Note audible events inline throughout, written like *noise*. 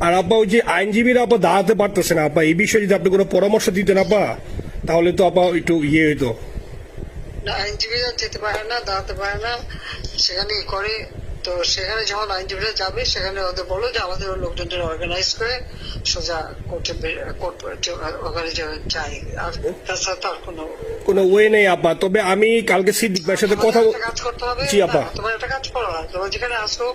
আর আপা ওই যে আইনজীবীরা আপা দাঁড়াতে পারতেছে না আপা এই বিষয়ে যদি আপনি কোনো পরামর্শ দিতেন আপা তাহলে তো আপা একটু ইয়ে হইতো। আইনজীবীরা যেতে পারে না দাঁড়াতে পারে না সেখানে করে। তো সেখানে যখন আইনজীবীরা যাবে সেখানে ওদের বলো যে আমাদের লোকজনদের অর্গানাইজ করে সোজা কোর্টে কোর্ট ওখানে যাই আর তাছাড়া কোনো কোনো ওয়ে নেই আপা তবে আমি কালকে সিদ্দিক ভাইয়ের সাথে কথা কাজ করতে হবে। জি, আপা। তোমার একটা কাজ করো। তোমার যেখানে আসো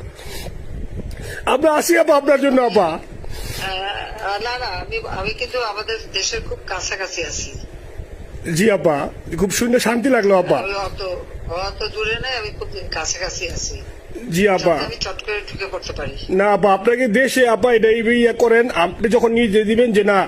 আমরা আসি আপা আপনার জন্য আপা। না না আমি আমি কিন্তু আমাদের দেশের খুব কাছাকাছি আছি। জি আপা। খুব শুনে শান্তি লাগল আপা। অত অত দূরে নাই আমি খুব কাছাকাছি আছি। জি আপা। না আপা আপনাকে দেশে আপা এটা ইয়ে করেন আপনি যখন নিজে দিবেন যে না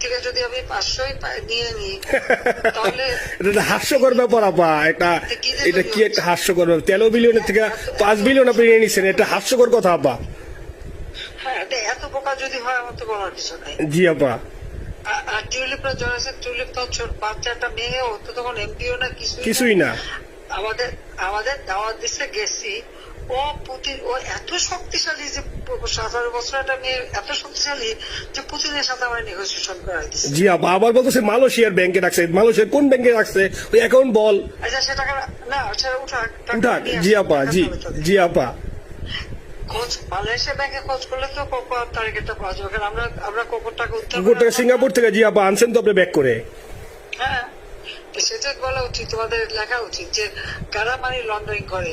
থেকে যদি আমি পাঁচশোই নিয়ে নিই তাহলে *laughs* এটা হাস্যকর ব্যাপার আপা। এটা এটা কি একটা হাস্যকর ব্যাপার? তেরো বিলিয়নের থেকে পাঁচ বিলিয়ন আপনি নিয়ে নিচ্ছেন এটা হাস্যকর কথা আপা। হ্যাঁ এত বোকা যদি হয় আমার তো বলার কিছু নাই। জি আপা। আর- টিউলিপ তো মেয়ে ও তো তখন এমপিও না কিছুই না। কিছুই না। আমাদের আমাদের দাওয়াত দিচ্ছে গেছি ও পুতিন ও এত শক্তিশালী যে সতেরো বছর একটা মেয়ে এত শক্তিশালী যে পুতিনের সাথে আমার নেগোসিয়েশন দিচ্ছে জি আপা আবার বলতেছে মালয়েশিয়ার ব্যাংকে রাখছে। মালয়েশিয়ার কোন ব্যাংকে রাখছে? ওই অ্যাকাউন্ট বল। আচ্ছা না সেটা উঠাক উঠাক। জি আপা জি জি আপা খোঁজ মালয়েশিয়া ব্যাংকে খোঁজ করলে তো কোকো তারিখটা পাওয়া যাবে? আমরা আমরা কোকোর টাকা উত্তর গোটা সিঙ্গাপুর থেকে জি আপা আনছেন তো আপনি ব্যাক করে। হ্যাঁ সেটা বলা উচিত তোমাদের লেখা উচিত যে কারা মানি লন্ডারিং করে?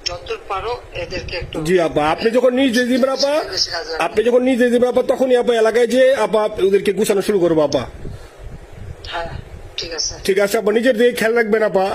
জি আপা আপনি যখন নিজে দিবেন আপা আপনি যখন নিজে দিবেন আপা তখনই আপা এলাকায় যে আপা ওদেরকে গুছানো শুরু করব আপা। হ্যাঁ ঠিক আছে। ঠিক আছে আপা নিজের দিকে খেয়াল রাখবেন আপা।